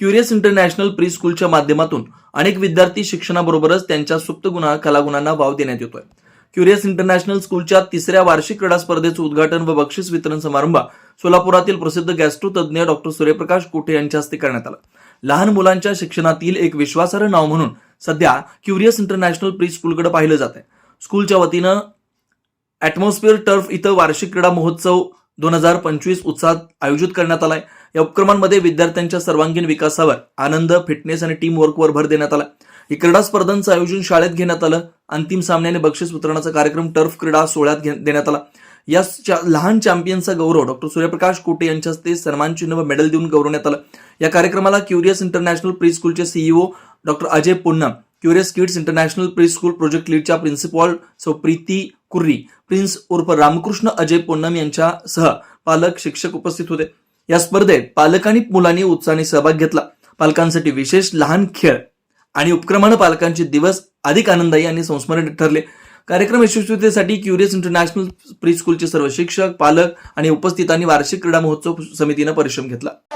Curious international pre स्कूलच्या माध्यमातून अनेक विद्यार्थी शिक्षणाबरोबरच त्यांच्या सुप्तगुणा कलागुणांना वाव देण्यात येतोय. क्युरियस इंटरनॅशनल स्कूलच्या तिसऱ्या वार्षिक क्रीडा स्पर्धेचं उद्घाटन व बक्षीस वितरण समारंभ सोलापुरातील प्रसिद्ध गॅस्ट्रो तज्ज्ञ डॉक्टर सूर्यप्रकाश कोठे यांच्या हस्ते करण्यात आला. लहान मुलांच्या शिक्षणातील एक विश्वासार्ह नाव म्हणून सध्या क्युरियस इंटरनॅशनल प्री स्कूलकडे पाहिलं जात आहे स्कूलच्या वतीनं ॲटमॉस्फिअर टर्फ इथं वार्षिक क्रीडा महोत्सव दोन हजार पंचवीस उत्साहात आयोजित करण्यात आलाय. या उपक्रमांमध्ये विद्यार्थ्यांच्या सर्वांगीण विकासावर आनंद फिटनेस आणि टीम वर्कवर भर देण्यात आला ही क्रीडा स्पर्धांचं आयोजन शाळेत घेण्यात आलं. अंतिम सामन्याने बक्षीस वितरणाचा कार्यक्रम टर्फ क्रीडा सोहळ्यात घे- देण्यात आला. या लहान चॅम्पियनचा गौरव डॉक्टर सूर्यप्रकाश कोटे यांच्या हस्ते सन्मान चिन्ह व मेडल देऊन गौरवण्यात आलं. या कार्यक्रमाला क्युरियस इंटरनॅशनल प्री स्कूलचे CEO doctor Ajay Punna curious kids international pre school project लीडच्या principal सौ प्रीती कुर्री प्रिन्स उर्फ रामकृष्ण अजय पोन्नम यांच्यासह पालक शिक्षक उपस्थित होते. या स्पर्धेत पालक आणि मुलांनी उत्साहाने सहभाग घेतला. पालकांसाठी विशेष लहान खेळ आणि उपक्रमानं पालकांचे दिवस अधिक आनंददायी आणि संस्मरणीय ठरले. कार्यक्रम यशस्वीतेसाठी क्युरियस इंटरनॅशनल प्री स्कूलचे सर्व शिक्षक पालक आणि उपस्थितांनी वार्षिक क्रीडा महोत्सव समितीनं परिश्रम घेतला.